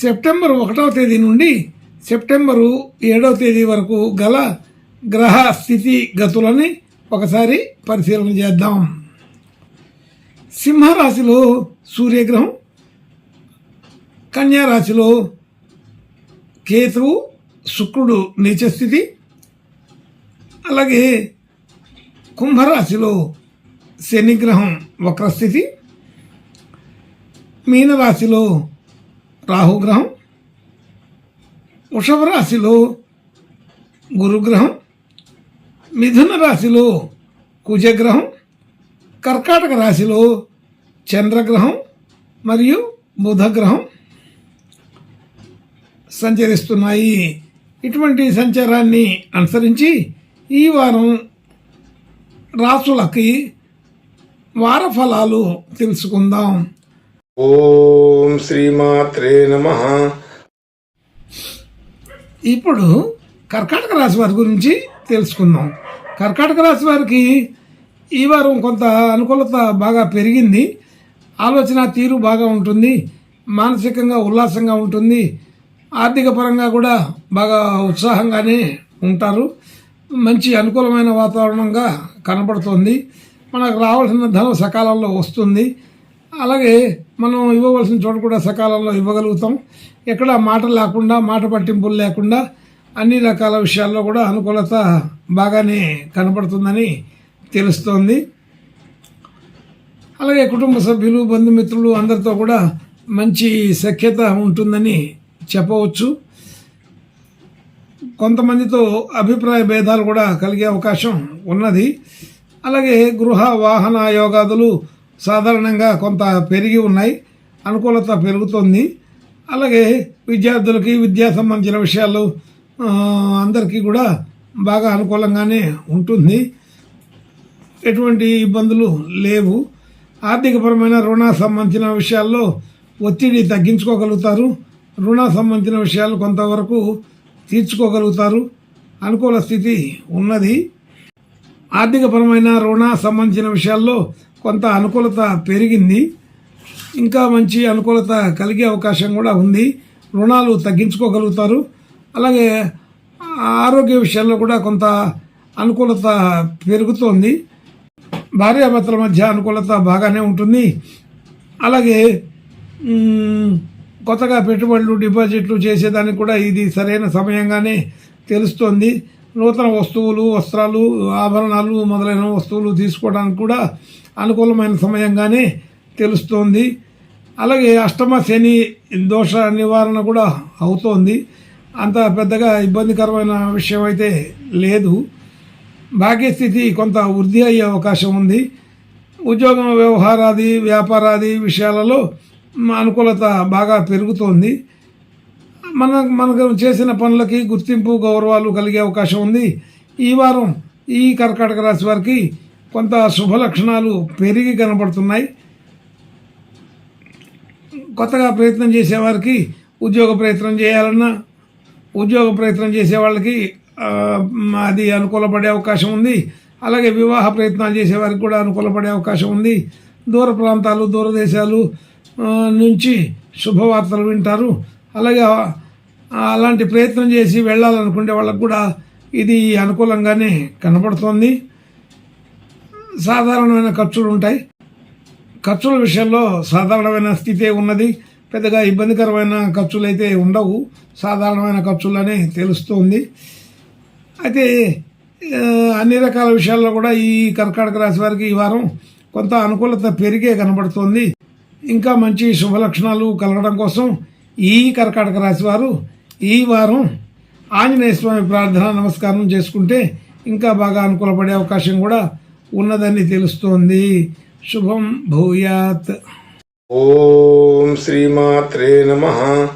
September ఒకటవ తేదీ నుండి సెప్టెంబరు ఏడవ తేదీ వరకు గల గ్రహ స్థితి గతులని ఒకసారి పరిశీలన చేద్దాం. సింహరాశిలో సూర్యగ్రహం కన్యారాశిలో కేతువు శుక్రుడు నీచస్థితి అలాగే కుంభరాశిలో శనిగ్రహం వక్రస్థితి మీనరాశిలో రాహుగ్రహం వృషభ రాశిలో గురుగ్రహం మిథున రాశిలో కుజగ్రహం కర్కాటక రాశిలో చంద్రగ్రహం మరియు బుధగ్రహం సంచరిస్తున్నాయి. ఇటువంటి సంచారాన్ని అనుసరించి ఈ వారం రాసులకి వార ఫలాలు తెలుసుకుందాం. ఓం శ్రీమాత్రే నమ. ఇప్పుడు కర్కాటక రాశి వారి గురించి తెలుసుకుందాం. కర్కాటక రాశి వారికి ఈ వారం కొంత అనుకూలత బాగా పెరిగింది. ఆలోచన తీరు బాగా ఉంటుంది. మానసికంగా ఉల్లాసంగా ఉంటుంది. ఆర్థిక పరంగా కూడా బాగా ఉత్సాహంగానే ఉంటారు. మంచి అనుకూలమైన వాతావరణంగా కనబడుతుంది. మనకు రావాల్సిన ధనం సకాలంలో వస్తుంది. అలాగే మనం ఇవ్వవలసిన చోట కూడా సకాలంలో ఇవ్వగలుగుతాం. ఎక్కడ మాట లేకుండా మాట పట్టింపులు లేకుండా అన్ని రకాల విషయాల్లో కూడా అనుకూలత బాగానే కనపడుతుందని తెలుస్తోంది. అలాగే కుటుంబ సభ్యులు బంధుమిత్రులు అందరితో కూడా మంచి సఖ్యత ఉంటుందని చెప్పవచ్చు. కొంతమందితో అభిప్రాయ భేదాలు కూడా కలిగే అవకాశం ఉన్నది. అలాగే గృహ వాహన యోగాదులు సాధారణంగా కొంత పెరిగి ఉన్నాయి. అనుకూలత పెరుగుతుంది. అలాగే విద్యార్థులకి విద్యా సంబంధించిన విషయాలు అందరికీ కూడా బాగా అనుకూలంగానే ఉంటుంది. ఎటువంటి ఇబ్బందులు లేవు. ఆర్థికపరమైన రుణ సంబంధించిన విషయాల్లో ఒత్తిడి తగ్గించుకోగలుగుతారు. రుణ సంబంధించిన విషయాలు కొంతవరకు తీర్చుకోగలుగుతారు. అనుకూల స్థితి ఉన్నది. ఆర్థికపరమైన రుణ సంబంధించిన విషయాల్లో కొంత అనుకూలత పెరిగింది. ఇంకా మంచి అనుకూలత కలిగే అవకాశం కూడా ఉంది. రుణాలు తగ్గించుకోగలుగుతారు. అలాగే ఆరోగ్య విషయాల్లో కూడా కొంత అనుకూలత పెరుగుతోంది. భార్యాభర్తల మధ్య అనుకూలత బాగానే ఉంటుంది. అలాగే కొత్తగా పెట్టుబడులు డిపాజిట్లు చేసేదానికి కూడా ఇది సరైన సమయంగానే తెలుస్తోంది. నూతన వస్తువులు వస్త్రాలు ఆభరణాలు మొదలైన వస్తువులు తీసుకోవడానికి కూడా అనుకూలమైన సమయంగానే తెలుస్తోంది. అలాగే అష్టమ శని దోష నివారణ కూడా అవుతోంది. అంత పెద్దగా ఇబ్బందికరమైన విషయం అయితే లేదు. భాగ్యస్థితి కొంత వృద్ధి అయ్యే అవకాశం ఉంది. ఉద్యోగం వ్యవహారాది వ్యాపారాది విషయాలలో అనుకూలత బాగా పెరుగుతోంది. మన మనకు చేసిన పనులకి గుర్తింపు గౌరవాలు కలిగే అవకాశం ఉంది. ఈ వారం ఈ కర్కాటక రాశి వారికి కొంత శుభ లక్షణాలు పెరిగి కనబడుతున్నాయి. కొత్తగా ప్రయత్నం చేసేవారికి ఉద్యోగ ప్రయత్నం చేయాలన్నా ఉద్యోగ ప్రయత్నం చేసే వాళ్ళకి అది అనుకూలపడే అవకాశం ఉంది. అలాగే వివాహ ప్రయత్నాలు చేసేవారికి కూడా అనుకూలపడే అవకాశం ఉంది. దూర ప్రాంతాలు దూరదేశాలు నుంచి శుభవార్తలు వింటారు. అలాగే అలాంటి ప్రయత్నం చేసి వెళ్ళాలనుకునే వాళ్ళకు కూడా ఇది అనుకూలంగానే కనబడుతోంది. సాధారణమైన ఖర్చులు ఉంటాయి. ఖర్చుల విషయంలో సాధారణమైన స్థితే ఉన్నది. పెద్దగా ఇబ్బందికరమైన ఖర్చులు అయితే ఉండవు. సాధారణమైన ఖర్చులనే తెలుస్తుంది. అయితే అన్ని రకాల విషయాల్లో కూడా ఈ కర్కాటక రాశి వారికి ఈ వారం కొంత అనుకూలత పెరిగే కనబడుతోంది. ఇంకా మంచి శుభలక్షణాలు కలగడం కోసం ఈ కర్కాటక రాశి వారు ఈ వారం ఆంజనేయ స్వామి ప్రార్థన నమస్కారం చేసుకుంటే ఇంకా బాగా అనుకూలపడే అవకాశం కూడా ఉన్నదని తెలుస్తోంది. శుభం భూయాత్. ఓం శ్రీమాత్రే నమ.